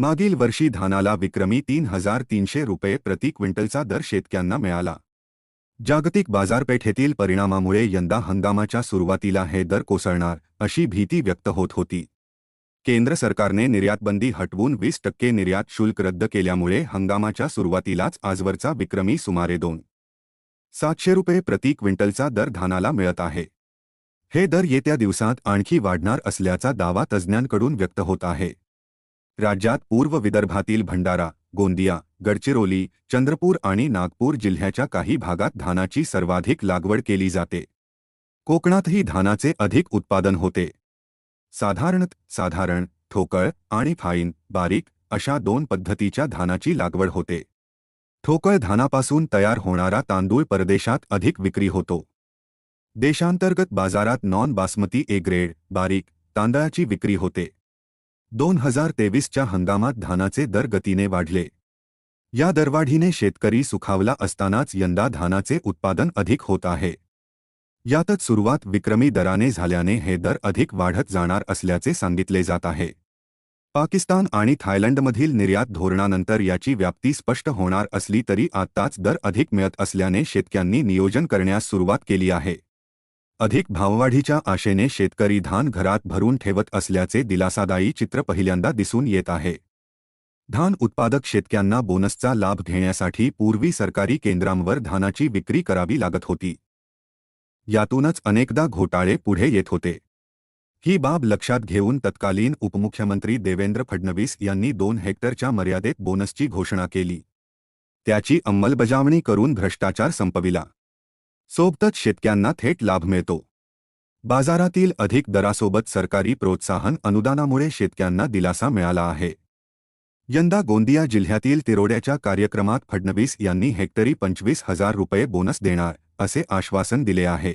मागील वर्षी धानाला विक्रमी तीन हजार तीनशे रुपये प्रति क्विंटलचा दर शेतक्यांना मिळाला. जागतिक बाजारपेठेतील परिणामामुळे यंदा हंगामाच्या सुरुवातीला हे दर कोसळणार अशी भीती व्यक्त होत होती. केंद्र सरकारने निर्यातबंदी हटवून वीस टक्के निर्यात शुल्क रद्द केल्यामुळे हंगामाच्या सुरुवातीलाच आजवरचा विक्रमी सुमारे दोन सातशे रुपये प्रति क्विंटलचा दर धानाला मिळत आहे. हे दर येत्या दिवसात आणखी वाढणार असल्याचा दावा तज्ज्ञांकडून व्यक्त होत आहे. राज्यात पूर्व विदर्भातील भंडारा गोंदिया गडचिरोली चंद्रपूर आणि नागपूर जिल्ह्याच्या काही भागात धानाची सर्वाधिक लागवड केली जाते. कोकणातही धानाचे अधिक उत्पादन होते. साधारणत साधारण ठोकळ आणि फाईन बारीक अशा दोन पद्धतीच्या धानाची लागवड होते. ठोकळ धानापासून तयार होणारा तांदूळ परदेशात अधिक विक्री होतो. देशांतर्गत बाजारात नॉन बासमती ए ग्रेड बारीक तांदळाची विक्री होते. दोन हजार तेवीसच्या हंगामात धानाचे दर गतीने वाढले. या दरवाढीने शेतकरी सुखावला असतानाच यंदा धानाचे उत्पादन अधिक होत आहे. यातच सुरुवात विक्रमी दराने झाल्याने हे दर अधिक वाढत जाणार असल्याचे सांगितले जात आहे. पाकिस्तान आणि थायलंडमधील निर्यात धोरणानंतर याची व्याप्ती स्पष्ट होणार असली तरी आत्ताच दर अधिक मिळत असल्याने शेतक्यांनी नियोजन करण्यास सुरुवात केली आहे. अधिक भाववाढीच्या आशेने शेतकरी धान घरात भरून ठेवत असल्याचे दिलासादायी चित्र पहिल्यांदा दिसून येत आहे. धान उत्पादक शेतक्यांना बोनसचा लाभ घेण्यासाठी पूर्वी सरकारी केंद्रांवर धानाची विक्री करावी लागत होती. यातूनच अनेकदा घोटाळे पुढे येत होते. ही बाब लक्षात घेऊन तत्कालीन उपमुख्यमंत्री देवेंद्र फडणवीस यांनी दोन हेक्टरच्या मर्यादेत बोनसची घोषणा केली. त्याची अंमलबजावणी करून भ्रष्टाचार संपविला. सोबतच शेतक्यांना थेट लाभ मिळतो. बाजारातील अधिक दरासोबत सरकारी प्रोत्साहन अनुदानामुळे शेतक्यांना दिलासा मिळाला आहे. यंदा गोंदिया जिल्ह्यातील तिरोड्याच्या कार्यक्रमात फडणवीस यांनी हेक्टरी पंचवीस हजार रुपये बोनस देणार असे आश्वासन दिले आहे.